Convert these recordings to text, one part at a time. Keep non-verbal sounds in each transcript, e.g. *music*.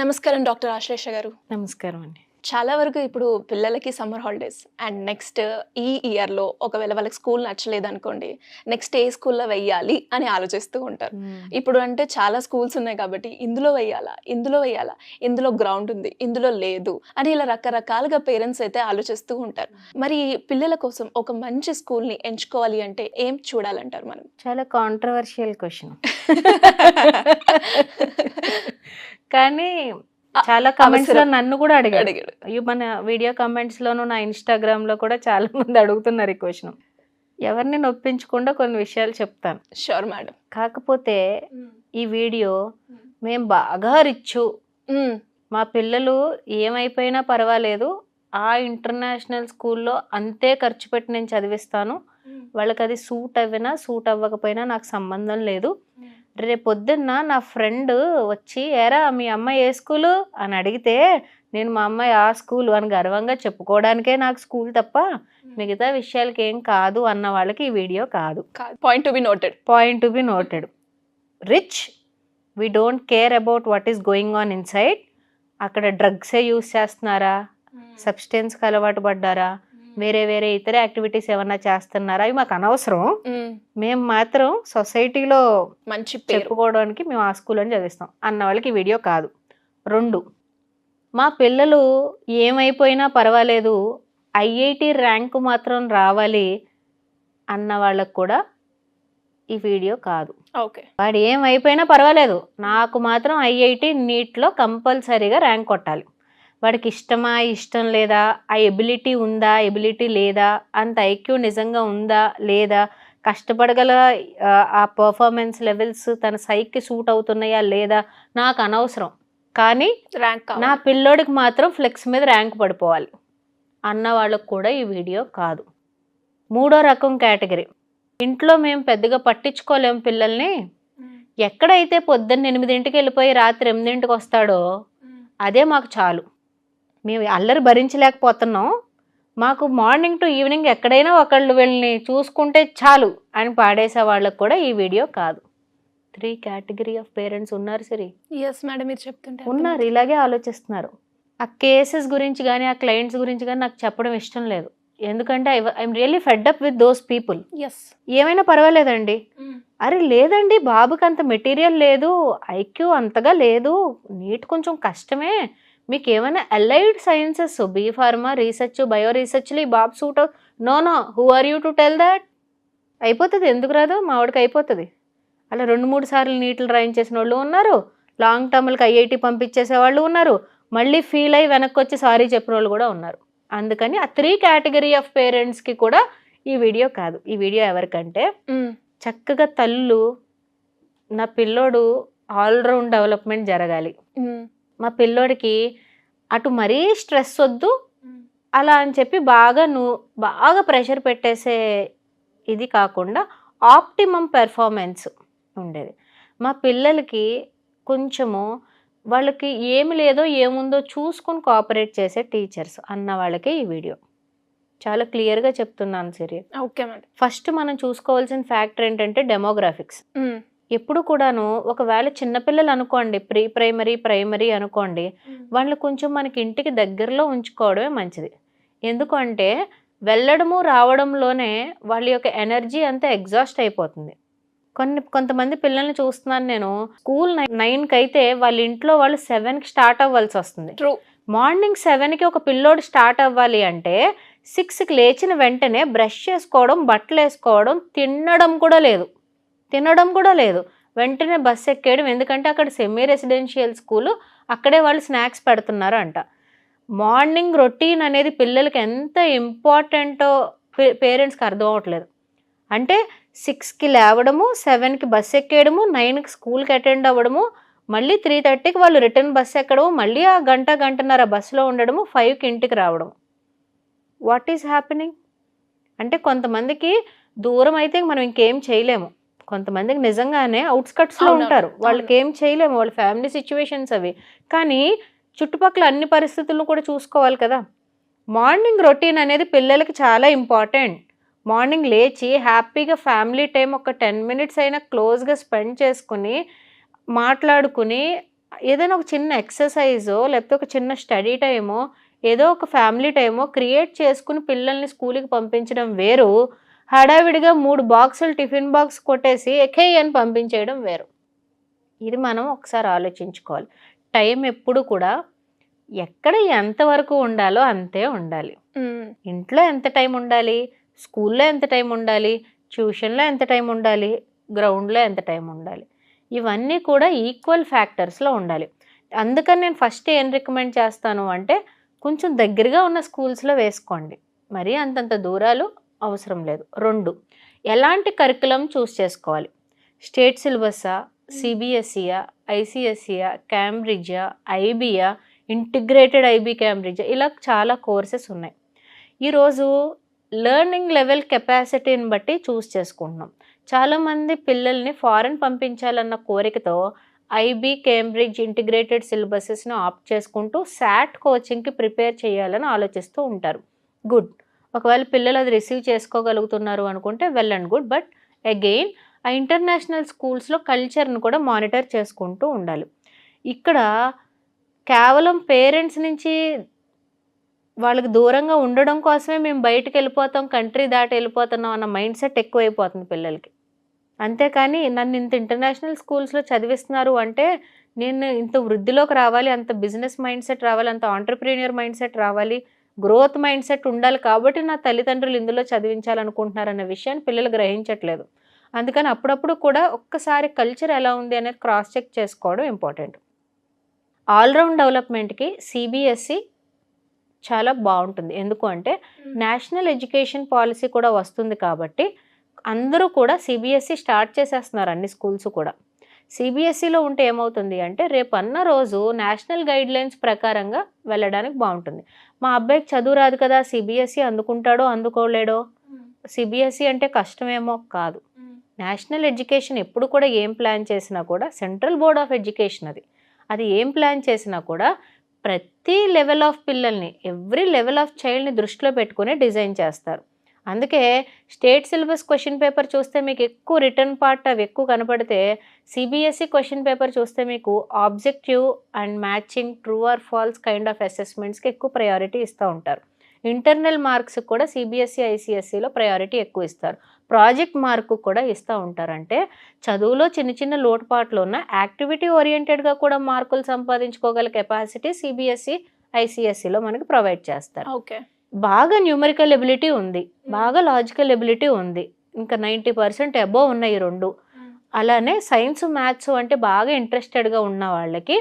నమస్కారం డాక్టర్ ఆశ్లేష గారు. నమస్కారం అండి. చాలా వరకు ఇప్పుడు పిల్లలకి సమ్మర్ హాలిడేస్ అండ్ నెక్స్ట్ ఈ ఇయర్లో ఒకవేళ వాళ్ళకి స్కూల్ నచ్చలేదు అనుకోండి నెక్స్ట్ ఏ స్కూల్లో వెయ్యాలి అని ఆలోచిస్తూ ఉంటారు. ఇప్పుడు అంటే చాలా స్కూల్స్ ఉన్నాయి కాబట్టి ఇందులో వెయ్యాలా ఇందులో వెయ్యాలా ఇందులో గ్రౌండ్ ఉంది ఇందులో లేదు అని ఇలా రకరకాలుగా పేరెంట్స్ అయితే ఆలోచిస్తూ ఉంటారు. మరి పిల్లల కోసం ఒక మంచి స్కూల్ని ఎంచుకోవాలి అంటే ఏం చూడాలంటారు మనం? చాలా కాంట్రవర్షియల్ క్వశ్చన్ *laughs* కానీ చాలా కమెంట్స్లో. నన్ను కూడా అడిగాడు. అడిగాడు. అయ్యో మన వీడియో కమెంట్స్ లోను నా ఇన్స్టాగ్రామ్లో కూడా చాలా మంది అడుగుతున్నారు ఈ క్వశ్చన్ ఎవరిని నొప్పించకుండా కొన్ని విషయాలు చెప్తాను. షూర్ మేడం కాకపోతే ఈ వీడియో మేము బాగా రిచ్చు మా పిల్లలు ఏమైపోయినా పర్వాలేదు. ఆ ఇంటర్నేషనల్ స్కూల్లో అంతే ఖర్చు పెట్టి నేను చదివిస్తాను. వాళ్ళకి అది సూట్ అవ్వినా సూట్ అవ్వకపోయినా నాకు సంబంధం లేదు. రేపు పొద్దున్న నా ఫ్రెండ్ వచ్చి ఏరా మీ అమ్మాయి ఏ స్కూలు? అని అడిగితే నేను మా అమ్మాయి ఆ స్కూల్ అని గర్వంగా చెప్పుకోవడానికే నాకు స్కూల్ తప్ప మిగతా విషయాలకి ఏం కాదు అన్న వాళ్ళకి ఈ వీడియో కాదు. Point to be noted point to be noted rich we don't care about what is going on inside అక్కడ డ్రగ్సే యూస్ చేస్తున్నారా? సబ్స్టెన్స్కి అలవాటు పడ్డారా? వేరే వేరే ఇతర యాక్టివిటీస్ ఏమన్నా చేస్తున్నారా? అవి మాకు అనవసరం. మేము. మాత్రం సొసైటీలో మంచి చెప్పుకోవడానికి మేము ఆ స్కూల్లోనే చదివిస్తాం. అన్న వాళ్ళకి వీడియో కాదు. రెండు మా పిల్లలు ఏమైపోయినా పర్వాలేదు ఐఐటి ర్యాంకు మాత్రం రావాలి అన్న వాళ్ళకు కూడా ఈ వీడియో కాదు. ఓకే. వాడు ఏమైపోయినా పర్వాలేదు. నాకు మాత్రం ఐఐటి నీట్లో కంపల్సరీగా ర్యాంక్ కొట్టాలి. వాడికి ఇష్టమా ఇష్టం లేదా ఆ ఎబిలిటీ ఉందా ఎబిలిటీ లేదా అంత ఐక్యూ నిజంగా ఉందా లేదా కష్టపడగల ఆ, పర్ఫార్మెన్స్ లెవెల్స్ తన సైకి సూట్ అవుతున్నాయా లేదా నాకు అనవసరం. కానీ ర్యాంక్ నా పిల్లోడికి మాత్రం ఫ్లెక్స్ మీద ర్యాంక్ పడిపోవాలి. అన్న వాళ్ళకు కూడా ఈ వీడియో కాదు. మూడో రకం కేటగిరీ. ఇంట్లో మేము పెద్దగా పట్టించుకోలేం పిల్లల్ని. ఎక్కడైతే పొద్దున్న ఎనిమిదింటికి వెళ్ళిపోయి రాత్రి ఎనిమిదింటికి వస్తాడో అదే మాకు చాలు. మేము అల్లరి భరించలేకపోతున్నాం. మాకు మార్నింగ్ టు ఈవినింగ్ ఎక్కడైనా ఒకళ్ళు వీళ్ళని చూసుకుంటే చాలు అని పాడేసే వాళ్ళకు కూడా ఈ వీడియో కాదు. త్రీ కేటగిరీ ఆఫ్ పేరెంట్స్ ఉన్నారు సరే. ఎస్ మేడం మీరు చెప్తుంటే ఉన్నారు ఇలాగే ఆలోచిస్తున్నారు. ఆ కేసెస్ గురించి కానీ ఆ క్లయింట్స్ గురించి కానీ నాకు చెప్పడం ఇష్టం లేదు. ఎందుకంటే I'm really fed up with those people yes ఏమైనా పర్వాలేదండి? అరే లేదండి బాబుకి అంత మెటీరియల్ లేదు ఐక్యూ అంతగా లేదు. నీట్ కొంచెం కష్టమే. మీకు ఏమైనా allied sciences B pharma research bio రీసెర్చ్లు ఈ బాబు suit no no who are you to tell that అయిపోతుంది ఎందుకు రాదు? మా వాడికి అయిపోతుంది. అలా రెండు మూడు సార్లు నీటిలు రాయించేసిన వాళ్ళు ఉన్నారు. లాంగ్ టర్మ్లకి ఐఐటి పంపించేసే వాళ్ళు ఉన్నారు. మళ్ళీ ఫీల్ అయ్యి వెనక్కి వచ్చి సారీ చెప్పిన వాళ్ళు కూడా ఉన్నారు. అందుకని ఆ త్రీ కేటగిరీ ఆఫ్ పేరెంట్స్కి కూడా ఈ వీడియో కాదు. ఈ వీడియో ఎవరికంటే చక్కగా తల్లు నా పిల్లోడు ఆల్రౌండ్ డెవలప్మెంట్ జరగాలి. మా పిల్లోడికి అటు మరీ స్ట్రెస్ వద్దు అలా అని చెప్పి బాగా నువ్వు బాగా ప్రెషర్ పెట్టేసే ఇది కాకుండా ఆప్టిమం పెర్ఫార్మెన్స్ ఉండేది. మా పిల్లలకి కొంచెము వాళ్ళకి ఏమి లేదో ఏముందో చూసుకుని కోఆపరేట్ చేసే టీచర్స్ అన్న వాళ్ళకే ఈ వీడియో చాలా క్లియర్గా చెప్తున్నాను సిరి ఓకే మేడం. ఫస్ట్ మనం చూసుకోవాల్సిన ఫ్యాక్టర్ ఏంటంటే డెమోగ్రాఫిక్స్ ఎప్పుడు కూడాను ఒకవేళ చిన్నపిల్లలు అనుకోండి ప్రీ ప్రైమరీ ప్రైమరీ అనుకోండి వాళ్ళు కొంచెం మనకి ఇంటికి దగ్గరలో ఉంచుకోవడమే మంచిది. ఎందుకంటే వెళ్ళడము రావడంలోనే వాళ్ళ యొక్క ఎనర్జీ అంతా ఎగ్జాస్ట్ అయిపోతుంది. కొన్ని కొంతమంది పిల్లల్ని చూస్తున్నాను నేను స్కూల్ నైన్కి అయితే వాళ్ళ ఇంట్లో వాళ్ళు సెవెన్కి స్టార్ట్ అవ్వాల్సి వస్తుంది. ట్రూ. మార్నింగ్ సెవెన్కి ఒక పిల్లోడు స్టార్ట్ అవ్వాలి అంటే సిక్స్కి లేచిన వెంటనే బ్రష్ చేసుకోవడం బట్టలు వేసుకోవడం తినడం కూడా లేదు. తినడం కూడా లేదు. వెంటనే బస్ ఎక్కేయడం. ఎందుకంటే అక్కడ సెమీ రెసిడెన్షియల్ స్కూలు అక్కడే వాళ్ళు స్నాక్స్ పెడుతున్నారు అంట మార్నింగ్ రొటీన్ అనేది పిల్లలకి ఎంత ఇంపార్టెంటో పేరెంట్స్కి అర్థం అవ్వట్లేదు. అంటే సిక్స్కి లేవడము సెవెన్కి బస్ ఎక్కేయడము నైన్కి స్కూల్కి అటెండ్ అవ్వడము మళ్ళీ త్రీ థర్టీకి వాళ్ళు రిటర్న్ బస్ ఎక్కడము మళ్ళీ ఆ గంట గంటన్నర బస్సులో ఉండడము ఫైవ్కి ఇంటికి రావడం వాట్ ఈస్ హ్యాపెనింగ్ అంటే కొంతమందికి దూరం అయితే మనం ఇంకేం చేయలేము. కొంతమందికి నిజంగానే అవుట్స్కట్స్లో అవునవును, ఉంటారు. వాళ్ళకి ఏం చేయలేము. వాళ్ళ ఫ్యామిలీ సిచ్యువేషన్స్ అవి. కానీ చుట్టుపక్కల అన్ని పరిస్థితులను కూడా చూసుకోవాలి కదా. మార్నింగ్ రొటీన్ అనేది పిల్లలకి చాలా ఇంపార్టెంట్ మార్నింగ్ లేచి హ్యాపీగా ఫ్యామిలీ టైం ఒక టెన్ మినిట్స్ అయినా క్లోజ్గా స్పెండ్ చేసుకుని మాట్లాడుకుని ఏదైనా ఒక చిన్న ఎక్సర్సైజో లేకపోతే ఒక చిన్న స్టడీ టైమో ఏదో ఒక ఫ్యామిలీ టైమో క్రియేట్ చేసుకుని పిల్లల్ని స్కూల్కి పంపించడం వేరు. హడావిడిగా మూడు బాక్సులు టిఫిన్ బాక్స్ కొట్టేసి ఎకే అని పంపించేయడం వేరు. ఇది మనం ఒకసారి ఆలోచించుకోవాలి. టైం ఎప్పుడు కూడా ఎక్కడ ఎంతవరకు ఉండాలో అంతే ఉండాలి. ఇంట్లో ఎంత టైం ఉండాలి? స్కూల్లో ఎంత టైం ఉండాలి? ట్యూషన్లో ఎంత టైం ఉండాలి? గ్రౌండ్లో ఎంత టైం ఉండాలి? ఇవన్నీ కూడా ఈక్వల్ ఫ్యాక్టర్స్లో ఉండాలి. అందుకని నేను ఫస్ట్ ఏం రికమెండ్ చేస్తాను అంటే కొంచెం దగ్గరగా ఉన్న స్కూల్స్లో వేసుకోండి. మరీ అంతంత దూరాలు అవసరం లేదు. రెండు ఎలాంటి కరికులం చూస్ చేసుకోవాలి? స్టేట్ సిలబస్సా సిబిఎస్ఈయా ఐసిఎస్ఈయా క్యాంబ్రిడ్జా ఐబియా ఇంటిగ్రేటెడ్ ఐబీ క్యాంబ్రిడ్జ్ ఇలా చాలా కోర్సెస్ ఉన్నాయి. ఈరోజు లెర్నింగ్ లెవెల్ కెపాసిటీని బట్టి చూస్ చేసుకుంటున్నాం. చాలామంది పిల్లల్ని ఫారెన్ పంపించాలన్న కోరికతో ఐబీ కేంబ్రిడ్జ్ ఇంటిగ్రేటెడ్ సిలబసెస్ను ఆప్ట్ చేసుకుంటూ శాట్ కోచింగ్కి ప్రిపేర్ చేయాలని ఆలోచిస్తూ ఉంటారు. గుడ్ ఒకవేళ పిల్లలు అది రిసీవ్ చేసుకోగలుగుతున్నారు అనుకుంటే well and good. But again ఆ ఇంటర్నేషనల్ స్కూల్స్లో కల్చర్ని కూడా మానిటర్ చేసుకుంటూ ఉండాలి. ఇక్కడ కేవలం పేరెంట్స్ నుంచి వాళ్ళకి దూరంగా ఉండడం కోసమే మేము బయటకు వెళ్ళిపోతాం కంట్రీ దాటి వెళ్ళిపోతున్నాం అన్న మైండ్ సెట్ ఎక్కువైపోతుంది పిల్లలకి. అంతేకాని నన్ను ఇంత ఇంటర్నేషనల్ స్కూల్స్లో చదివిస్తున్నారు అంటే నేను ఇంత వృద్ధిలోకి రావాలి అంత బిజినెస్ మైండ్ సెట్ రావాలి అంత ఆంటర్ప్రీనియర్ మైండ్ సెట్ రావాలి గ్రోత్ మైండ్ సెట్ ఉండాలి కాబట్టి నా తల్లిదండ్రులు ఇందులో చదివించాలనుకుంటున్నారన్న విషయాన్ని పిల్లలు గ్రహించట్లేదు. అందుకని అప్పుడప్పుడు కూడా ఒక్కసారి కల్చర్ ఎలా ఉంది అనేది క్రాస్ చెక్ చేసుకోవడం ఇంపార్టెంట్. ఆల్రౌండ్ డెవలప్మెంట్కి సిబిఎస్సి చాలా బాగుంటుంది. ఎందుకు అంటే నేషనల్ ఎడ్యుకేషన్ పాలసీ కూడా వస్తుంది కాబట్టి అందరూ కూడా సిబిఎస్ఈ స్టార్ట్ చేసేస్తున్నారు అన్ని స్కూల్స్ కూడా. సిబిఎస్ఈలో ఉంటే ఏమవుతుంది అంటే రేపు అన్న రోజు నేషనల్ గైడ్ లైన్స్ ప్రకారంగా వెళ్ళడానికి బాగుంటుంది. మా అబ్బాయికి చదువు రాదు కదా సిబిఎస్ఈ అందుకుంటాడో అందుకోలేడో? సిబిఎస్ఈ అంటే కష్టమేమో కాదు. నేషనల్ ఎడ్యుకేషన్ ఎప్పుడు కూడా ఏం ప్లాన్ చేసినా కూడా సెంట్రల్ బోర్డ్ ఆఫ్ ఎడ్యుకేషన్ అది. అది ఏం ప్లాన్ చేసినా కూడా ప్రతి లెవెల్ ఆఫ్ పిల్లల్ని ఎవ్రీ లెవెల్ ఆఫ్ చైల్డ్ని దృష్టిలో పెట్టుకుని డిజైన్ చేస్తారు. అందుకే స్టేట్ సిలబస్ క్వశ్చన్ పేపర్ చూస్తే మీకు ఎక్కువ రిటర్న్ పార్ట్ అవి ఎక్కువ కనపడితే సిబిఎస్ఈ క్వశ్చన్ పేపర్ చూస్తే మీకు objective and matching true or false kind of అసెస్మెంట్స్కి ఎక్కువ ప్రయారిటీ ఇస్తూ ఉంటారు. ఇంటర్నల్ మార్క్స్ కూడా సిబిఎస్ఈ ఐసిఎస్సిలో ప్రయారిటీ ఎక్కువ ఇస్తారు. ప్రాజెక్ట్ మార్కు కూడా ఇస్తూ ఉంటారంటే చదువులో చిన్న చిన్న లోటుపాట్లు ఉన్న యాక్టివిటీ ఓరియంటెడ్గా కూడా మార్కులు సంపాదించుకోగల కెపాసిటీ సిబిఎస్ఈ ఐసిఎస్సిలో మనకి ప్రొవైడ్ చేస్తారు. ఓకే. బాగా న్యూమరికల్ ఎబిలిటీ ఉంది. బాగా లాజికల్ ఎబిలిటీ ఉంది. ఇంకా నైంటీ పర్సెంట్ అబోవ్ ఉన్నాయి ఈ రెండు. అలానే సైన్స్ మ్యాథ్స్ అంటే బాగా ఇంట్రెస్టెడ్గా ఉన్న వాళ్ళకి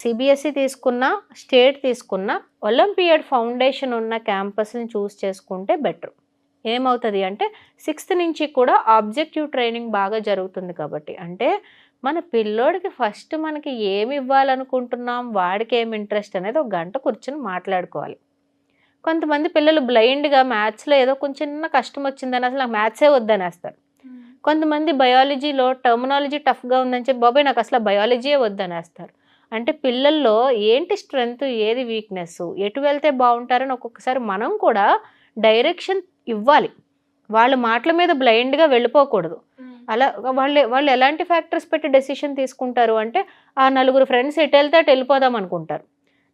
సిబిఎస్ఈ తీసుకున్న స్టేట్ తీసుకున్న ఒలింపియడ్ ఫౌండేషన్ ఉన్న క్యాంపస్ని చూస్ చేసుకుంటే బెటర్ ఏమవుతుంది అంటే సిక్స్త్ నుంచి కూడా ఆబ్జెక్టివ్ ట్రైనింగ్ బాగా జరుగుతుంది కాబట్టి. అంటే మన పిల్లోడికి ఫస్ట్ మనకి ఏమి ఇవ్వాలనుకుంటున్నాం వాడికి ఏమి ఇంట్రెస్ట్ అనేది ఒక గంట కూర్చొని మాట్లాడుకోవాలి. కొంతమంది పిల్లలు బ్లైండ్గా మ్యాథ్స్లో ఏదో కొంచెం చిన్న కష్టం వచ్చిందని అసలు నాకు మ్యాథ్సే వద్దనేస్తారు. కొంతమంది బయాలజీలో టర్మినాలజీ టఫ్గా ఉందని చెప్పి బాబాయ్ నాకు అసలు బయాలజీయే వద్దనేస్తారు. అంటే పిల్లల్లో ఏంటి స్ట్రెంగ్త్ ఏది వీక్నెస్ ఎటు వెళ్తే బాగుంటారని ఒక్కొక్కసారి మనం కూడా డైరెక్షన్ ఇవ్వాలి. వాళ్ళ మాటల మీద బ్లైండ్గా వెళ్ళిపోకూడదు. అలా వాళ్ళు వాళ్ళు ఎలాంటి ఫ్యాక్టర్స్ పెట్టి డెసిషన్ తీసుకుంటారు అంటే ఆ నలుగురు ఫ్రెండ్స్ ఎటు వెళ్తే అటు వెళ్ళిపోదాం అనుకుంటారు.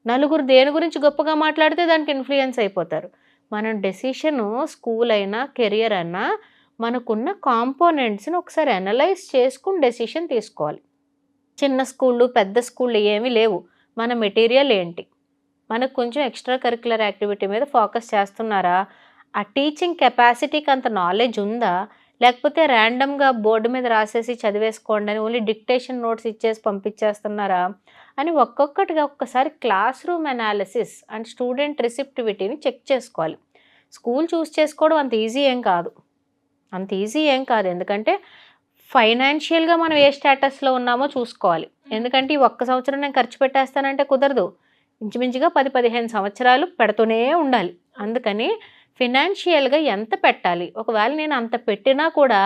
నలుగురు దేని గురించి గొప్పగా మాట్లాడితే దానికి ఇన్ఫ్లుయెన్స్ అయిపోతారు. మనం డెసిషన్ స్కూల్ అయినా కెరియర్ అయినా మనకున్న కాంపోనెంట్స్ని ఒకసారి అనలైజ్ చేసుకుని డెసిషన్ తీసుకోవాలి. చిన్న స్కూళ్ళు పెద్ద స్కూళ్ళు ఏమీ లేవు. మన మెటీరియల్ ఏంటి? మనకు కొంచెం ఎక్స్ట్రా కరికులర్ యాక్టివిటీ మీద ఫోకస్ చేస్తున్నారా? ఆ టీచింగ్ కెపాసిటీకి అంత నాలెడ్జ్ ఉందా? లేకపోతే ర్యాండమ్గా బోర్డు మీద రాసేసి చదివేసుకోండి అని ఓన్లీ డిక్టేషన్ నోట్స్ ఇచ్చేసి పంపించేస్తున్నారా? అని ఒక్కొక్కటిగా ఒక్కసారి class room analysis and student రిసిప్టివిటీని check చేసుకోవాలి. స్కూల్ చూస్ చేసుకోవడం అంత ఈజీ ఏం కాదు. అంత ఈజీ ఏం కాదు. ఎందుకంటే ఫైనాన్షియల్గా మనం ఏ స్టేటస్లో ఉన్నామో చూసుకోవాలి. ఎందుకంటే ఈ ఒక్క సంవత్సరం నేను ఖర్చు పెట్టేస్తానంటే కుదరదు. ఇంచుమించుగా పది పదిహేను సంవత్సరాలు పెడుతూనే ఉండాలి. అందుకని ఫినాన్షియల్గా ఎంత పెట్టాలి? ఒకవేళ నేను అంత పెట్టినా కూడా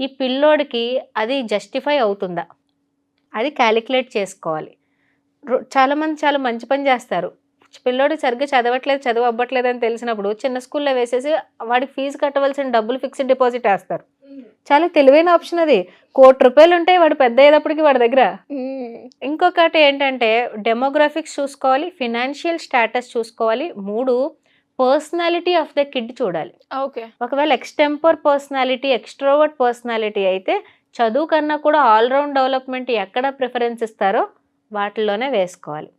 ఈ పిల్లోడికి అది జస్టిఫై అవుతుందా? అది క్యాలిక్యులేట్ చేసుకోవాలి. చాలామంది చాలా మంచి పని చేస్తారు. పిల్లోడు సరిగ్గా చదవట్లేదు చదువు అవ్వట్లేదు అని తెలిసినప్పుడు చిన్న స్కూల్లో వేసేసి వాడికి ఫీజు కట్టవలసిన డబ్బులు ఫిక్స్డ్ డిపాజిట్ వేస్తారు. చాలా తెలివైన ఆప్షన్ అది. కోటి రూపాయలు ఉంటాయి వాడు పెద్ద అయ్యేటప్పటికి వాడి దగ్గర. ఇంకొకటి ఏంటంటే డెమోగ్రఫిక్స్ చూసుకోవాలి ఫినాన్షియల్ స్టేటస్ చూసుకోవాలి. మూడు పర్సనాలిటీ ఆఫ్ ద కిడ్ చూడాలి. ఓకే ఒకవేళ ఎక్స్టెంపర్ పర్సనాలిటీ ఎక్స్ట్రోవర్ట్ పర్సనాలిటీ అయితే చదువు కన్నా కూడా ఆల్రౌండ్ డెవలప్మెంట్ ఎక్కడ ప్రిఫరెన్స్ ఇస్తారో వాటిలోనే వేసుకోవాలి.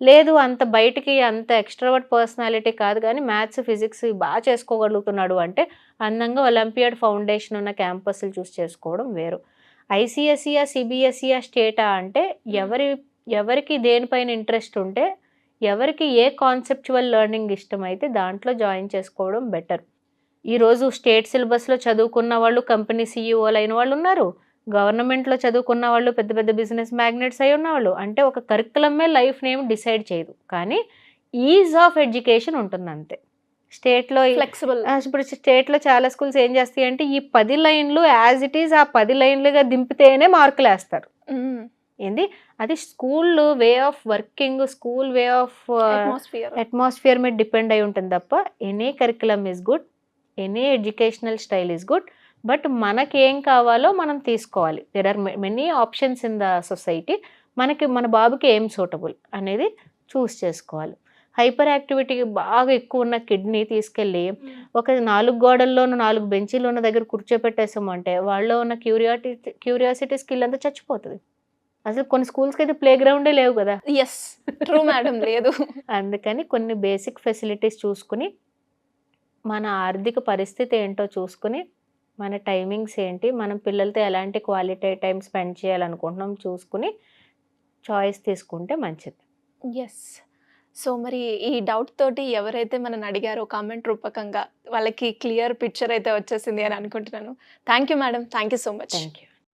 లేదు అంత బయటికి అంత ఎక్స్ట్రోవర్ట్ పర్సనాలిటీ కాదు కానీ మ్యాథ్స్ ఫిజిక్స్ బాగా చేసుకోగలుగుతున్నాడు అంటే అందంగా ఒలింపియాడ్ ఫౌండేషన్ ఉన్న క్యాంపస్లు చూస్ చేసుకోవడం వేరు. ఐసిఎస్ఈఆ సిబిఎస్ఈఆ స్టేటా అంటే ఎవరి ఎవరికి దేనిపైన ఇంట్రెస్ట్ ఉంటే ఎవరికి ఏ కాన్సెప్చువల్ లెర్నింగ్ ఇష్టమైతే దాంట్లో జాయిన్ చేసుకోవడం బెటర్ ఈరోజు స్టేట్ సిలబస్లో చదువుకున్న వాళ్ళు కంపెనీ సీఈఓలు అయిన వాళ్ళు ఉన్నారు. గవర్నమెంట్లో చదువుకున్న వాళ్ళు పెద్ద పెద్ద బిజినెస్ మ్యాగ్నెట్స్ అయి ఉన్నవాళ్ళు. అంటే ఒక కరికులమే లైఫ్ నేమ్ డిసైడ్ చేయదు. కానీ ఈజ్ ఆఫ్ ఎడ్యుకేషన్ ఉంటుంది అంతే స్టేట్లో ఫ్లెక్సిబుల్ ఇప్పుడు స్టేట్లో చాలా స్కూల్స్ ఏం చేస్తాయి అంటే ఈ పది లైన్లు యాజ్ ఇట్ ఈజ్ ఆ పది లైన్లుగా దింపితేనే మార్కులు వేస్తారు. ఏంది? అది school way of working school way of atmosphere atmosphere మీద డిపెండ్ అయి ఉంటుంది తప్ప any curriculum is good any educational style is good but మనకి ఏం కావాలో మనం తీసుకోవాలి. There are many options in the society మనకి మన బాబుకి ఏం సూటబుల్ అనేది చూస్ చేసుకోవాలి. హైపర్ యాక్టివిటీ బాగా ఎక్కువ ఉన్న కిడ్నీ తీసుకెళ్ళి ఒక నాలుగు గోడల్లోనూ నాలుగు బెంచీలు ఉన్న దగ్గర కూర్చోపెట్టేసామంటే వాళ్ళలో ఉన్న క్యూరియాటి క్యూరియాసిటీ స్కిల్ అంతా చచ్చిపోతుంది. అసలు కొన్ని స్కూల్స్కి అయితే ప్లే గ్రౌండే లేవు కదా. ఎస్ ట్రూ మేడం లేదు. అందుకని కొన్ని బేసిక్ ఫెసిలిటీస్ చూసుకుని మన ఆర్థిక పరిస్థితి ఏంటో చూసుకుని మన టైమింగ్స్ ఏంటి మనం పిల్లలతో ఎలాంటి క్వాలిటీ టైం స్పెండ్ చేయాలనుకుంటున్నాం చూసుకుని చాయిస్ తీసుకుంటే మంచిది. ఎస్ సో మరి ఈ డౌట్ తోటి ఎవరైతే మనని అడిగారో కామెంట్ రూపకంగా వాళ్ళకి క్లియర్ పిక్చర్ అయితే వచ్చేసింది అని అనుకుంటున్నాను. Thank you madam thank you so much thank you